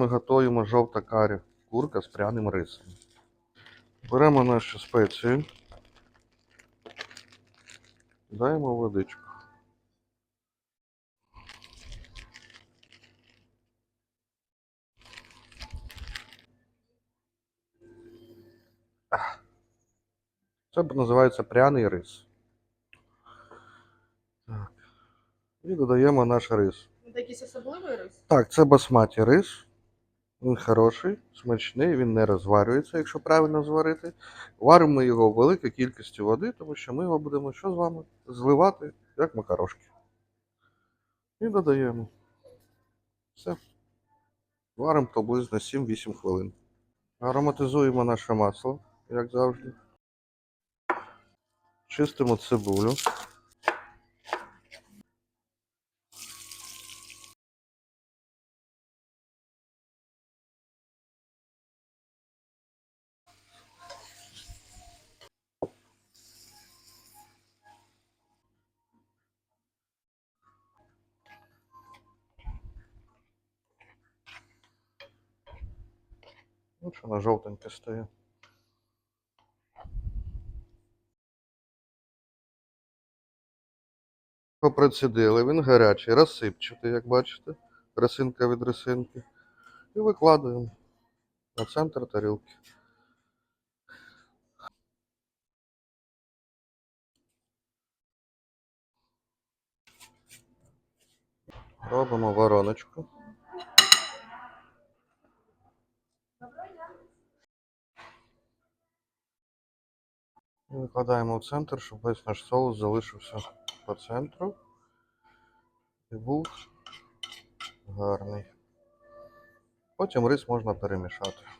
Ми готуємо жовта карі, курка з пряним рисом. Беремо наші спеції. Даємо водичку. Це називається пряний рис. Так. І додаємо наш рис. Це якийсь особливий рис? Так, це басматі рис. Він хороший, смачний, він не розварюється, якщо правильно зварити. Варимо його в великій кількості води, тому що ми його будемо що з вами? Зливати, як макарошки. І додаємо. Все. Варимо приблизно 7-8 хвилин. Ароматизуємо наше масло, як завжди. Чистимо цибулю. Ну, що на жовтеньке стає. Попроцідили, він гарячий, розсипчатий, як бачите, росинка від росинки. І викладаємо на центр тарілки. Робимо вороночку. І викладаємо в центр, щоб весь наш соус залишився по центру. І був гарний. Потім рис можна перемішати.